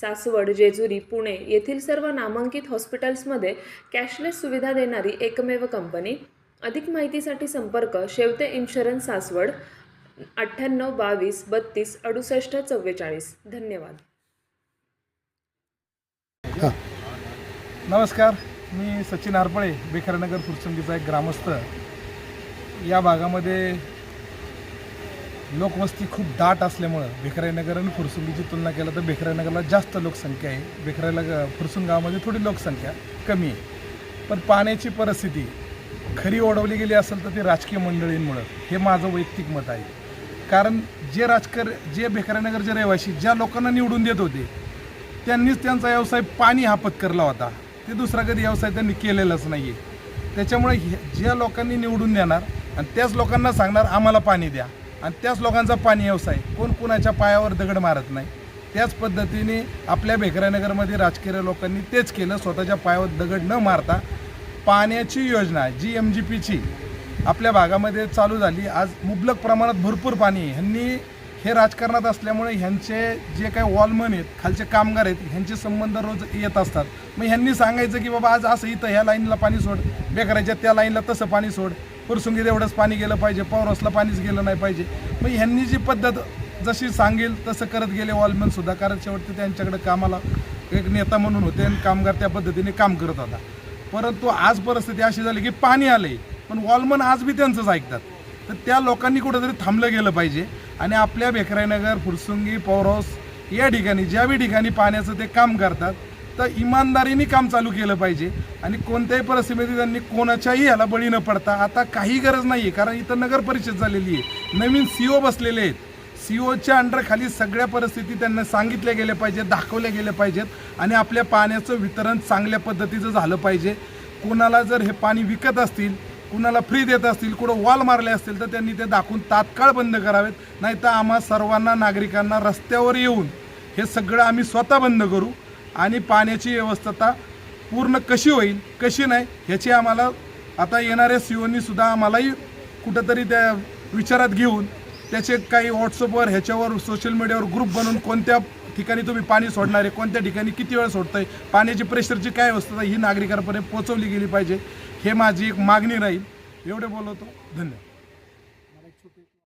सासवड जेजुरी पुणे येथील सर्व नामांकित हॉस्पिटल्समध्ये कॅशलेस सुविधा देणारी एकमेव कंपनी. अधिक माहितीसाठी संपर्क शेवते इन्शुरन्स सासवड अठ्ठ्याण्णव बावीस बत्तीस अडुसष्ट चव्वेचाळीस. धन्यवाद. नमस्कार. मी सचिन आरपळे बेखरनगर फुरसंगीचा एक ग्रामस्थ. या भागामध्ये लोकवस्ती खूप दाट असल्यामुळं बेखराईनगर आणि फुरसुंगीची तुलना केलं तर बेखराईनगरला जास्त लोकसंख्या आहे. बेखराईला फुरसुंग गावामध्ये थोडी लोकसंख्या कमी आहे. पण पाण्याची परिस्थिती खरी ओढवली गेली असेल तर ती राजकीय मंडळींमुळं. हे माझं वैयक्तिक मत आहे. कारण जे राजकर जे बेखराईनगरचे रहिवासी ज्या लोकांना निवडून देत होते त्यांनीच त्यांचा व्यवसाय पाणी हा पत्करला होता. ते दुसरा कधी व्यवसाय त्यांनी केलेलाच नाही आहे त्याच्यामुळे हे- ज्या लोकांनी निवडून देणार आणि त्याच लोकांना सांगणार आम्हाला पाणी द्या. आणि त्याच लोकांचा पाणी व्यवसाय. कोण कुणाच्या पायावर दगड मारत नाही. त्याच पद्धतीने आपल्या भेकरानगरमध्ये राजकीय लोकांनी तेच केलं. स्वतःच्या पायावर दगड न मारता पाण्याची योजना जी एम जी पीची आपल्या भागामध्ये चालू झाली. आज मुबलक प्रमाणात भरपूर पाणी आहे. ह्यांनी हे राजकारणात असल्यामुळे ह्यांचे जे काही वॉलमन आहेत खालचे कामगार आहेत ह्यांचे संबंध रोज येत असतात. मग ह्यांनी सांगायचं की बाबा आज असं इथं ह्या लाईनला पाणी सोड बेकरायच्या त्या लाईनला तसं पाणी सोड. पुरसुंगीत एवढंच पाणी गेलं पाहिजे पौरसला पाणीच गेलं नाही पाहिजे. मग ह्यांनी जी पद्धत जशी सांगेल तसं करत गेले वॉलमनसुद्धा कारण शेवटी त्यांच्याकडे कामाला एक नेता म्हणून होते आणि कामगार त्या पद्धतीने काम करत होता. परंतु आज परिस्थिती अशी झाली की पाणी आले पण वॉलमन आज बी त्यांचंच ऐकतात. तर त्या लोकांनी कुठंतरी थांबलं गेलं पाहिजे. आणि आपल्या बेकराईनगर फुरसुंगी पौरस या ठिकाणी ज्या बी ठिकाणी पाण्याचं ते काम करतात तर इमानदारीने काम चालू केलं पाहिजे. आणि कोणत्याही परिस्थितीमध्ये त्यांनी कोणाच्याही ह्याला बळी न पडता आता काही गरज नाही आहे कारण इथं नगर परिषद झालेली आहे. नवीन सी ओ बसलेले आहेत. सी ओच्या अंडरखाली सगळ्या परिस्थिती त्यांना सांगितल्या गेल्या पाहिजेत दाखवल्या गेल्या पाहिजेत आणि आपल्या पाण्याचं वितरण चांगल्या पद्धतीचं झालं पाहिजे. कोणाला जर हे पाणी विकत असतील कुणाला फ्री देत असतील कुठं वॉल मारले असतील तर त्यांनी ते दाखवून तात्काळ बंद करावेत. नाही तर आम्हा सर्वांना नागरिकांना रस्त्यावर येऊन हे सगळं आम्ही स्वतः बंद करू. आणि पाण्याची व्यवस्था पूर्ण कशी होईल कशी नाही ह्याची आम्हाला आता येणाऱ्या सीओनीसुद्धा आम्हालाही कुठंतरी त्या विचारात घेऊन त्याचे काही व्हॉट्सअपवर ह्याच्यावर सोशल मीडियावर ग्रुप बनवून कोणत्या ठिकाणी तुम्ही पाणी सोडणार आहे कोणत्या ठिकाणी किती वेळ सोडताय पाण्याची प्रेशरची काय व्यवस्था ही नागरिकांपर्यंत पोहोचवली गेली पाहिजे हे माझी एक मागणी राहील. एवढे बोलवतो धन्यवाद.